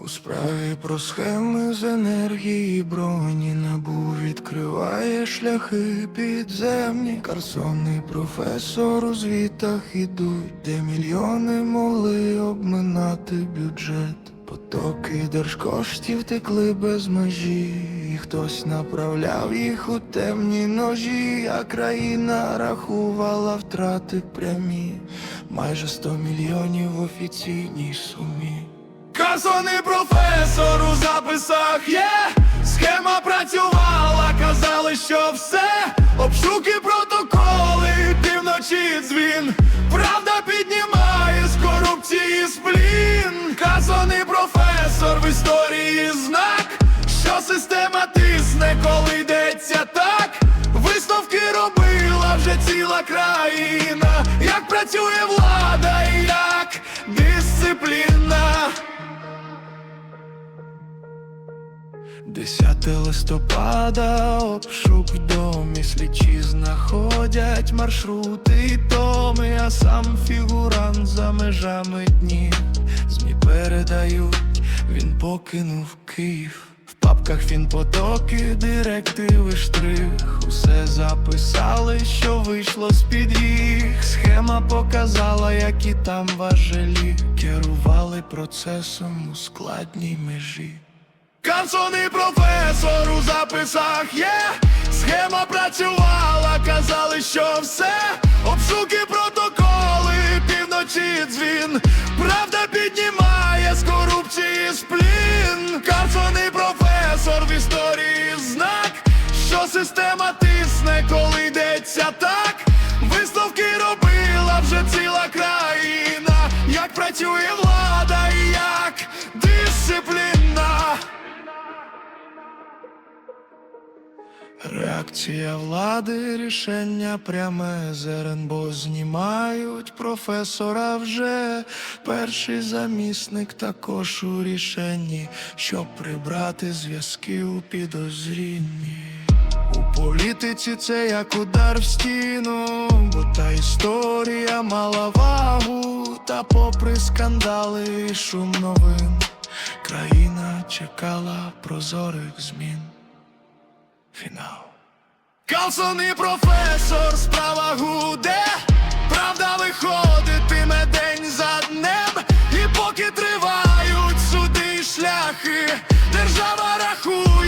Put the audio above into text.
У справі про схеми з енергії броні набу відкриває шляхи підземні. Карсонний професор у звітах ідуть, де мільйони могли обминати бюджет. Потоки держкоштів текли без межі, і хтось направляв їх у темні ножі, а країна рахувала втрати прямі, майже 100 мільйонів в офіційній сумі. Казаний професор у записах є, схема працювала, казали, що все, обшуки протоколи, півночі дзвін, правда піднімає з корупції сплін. Казаний професор в історії знак, що система тисне, коли йдеться так. Висновки робила вже ціла країна, як працює влада і як 10 листопада обшук в домі слідчі знаходять маршрути і томи, а сам фігурант за межами днів. ЗМІ передають, він покинув Київ. В папках він потоки, директиви штрих. Усе записали, що вийшло з-під їх. Схема показала, які там важелі. Керували процесом у складній межі. Канцоний професор у записах є, схема працювала, казали, що все, обшуки протоколи, півночі дзвін, правда піднімає з корупції сплін. Канцоний професор в історії знак, що система тисне, коли йдеться так. Висновки робила вже ціла країна, як працює влада Реакція влади, рішення пряме з РНБО знімають професора вже перший замісник також у рішенні, щоб прибрати зв'язки у підозрінні. У політиці це як удар в стіну, бо та історія мала вагу, та попри скандали і шум новин, країна чекала прозорих змін. Фінал. Калсон і професор, справа гуде, правда виходитиме день за днем. І поки тривають суди і шляхи, держава рахує.